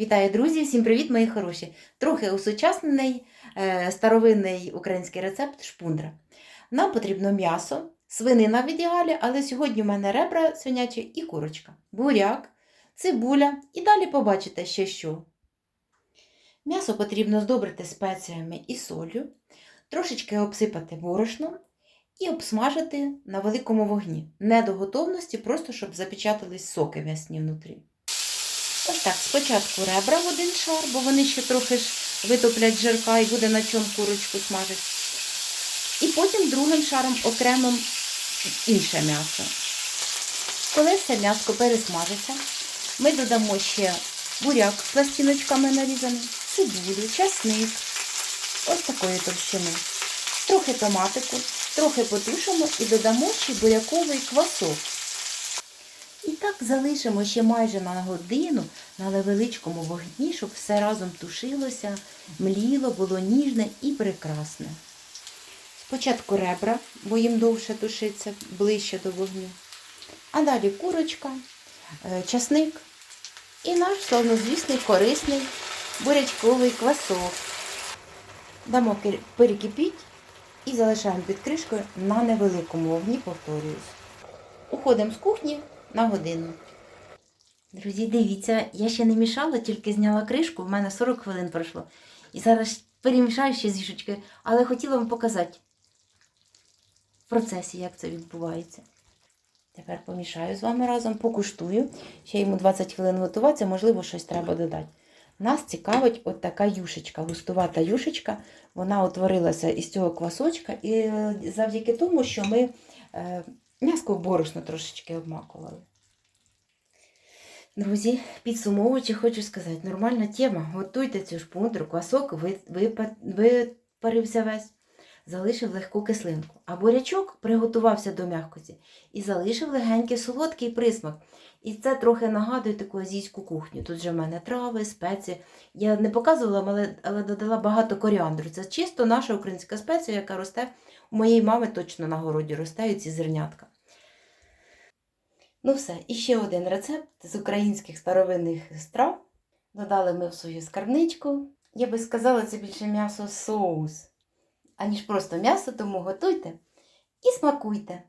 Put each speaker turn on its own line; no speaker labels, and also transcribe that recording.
Вітаю, друзі! Всім привіт, мої хороші! Трохи усучаснений е, старовинний український рецепт шпундра. Нам потрібно м'ясо, свинина в ідеалі, але сьогодні в мене ребра свинячі і курочка, буряк, цибуля і далі побачите ще що. М'ясо потрібно здобрити спеціями і солью, трошечки обсипати борошном і обсмажити на великому вогні. Не до готовності, просто щоб запечатались соки м'ясні внутрі. Ось так, спочатку ребра в один шар, бо вони ще трохи ж витоплять жирка і буде на чому курочку смажити. І потім другим шаром окремим інше м'ясо. Коли все м'ясо пересмажиться, ми додамо ще буряк пластиночками нарізаний, цибулю, часник, ось такої товщини, трохи томатику, трохи потушимо і додамо ще буряковий квасок. І так залишимо ще майже на годину на невеличкому вогні, щоб все разом тушилося, мліло, було ніжне і прекрасне. Спочатку ребра, бо їм довше тушиться ближче до вогню. А далі курочка, е, часник і наш славнозвісний корисний бурячковий квасок. Дамо перекипіть і залишаємо під кришкою на невеликому вогні, повторююсь. Уходимо з кухні на годину. Друзі, дивіться, я ще не мішала, тільки зняла кришку, в мене 40 хвилин пройшло. І зараз перемішаю ще з їжечки, але хотіла вам показати в процесі, як це відбувається. Тепер помішаю з вами разом, покуштую. Ще йому 20 хвилин готуватися, можливо, щось треба додати. Нас цікавить от така юшечка, густувата юшечка. Вона утворилася із цього квасочка, і е, завдяки тому, що ми е, м'яско борошно трошечки обмакували. Друзі, підсумовуючи, хочу сказати, нормальна тема. Готуйте цю шпундру, квасок випарився весь, залишив легку кислинку. А бурячок приготувався до м'якості і залишив легенький солодкий присмак. І це трохи нагадує таку азійську кухню. Тут же в мене трави, спеції. Я не показувала, але, але додала багато коріандру. Це чисто наша українська спеція, яка росте. У моєї мами точно на городі ростають ці зернятка. Ну все, і ще один рецепт з українських старовинних страв. Додали ми в свою скарбничку. Я би сказала, це більше м'ясо соус, аніж просто м'ясо, тому готуйте і смакуйте.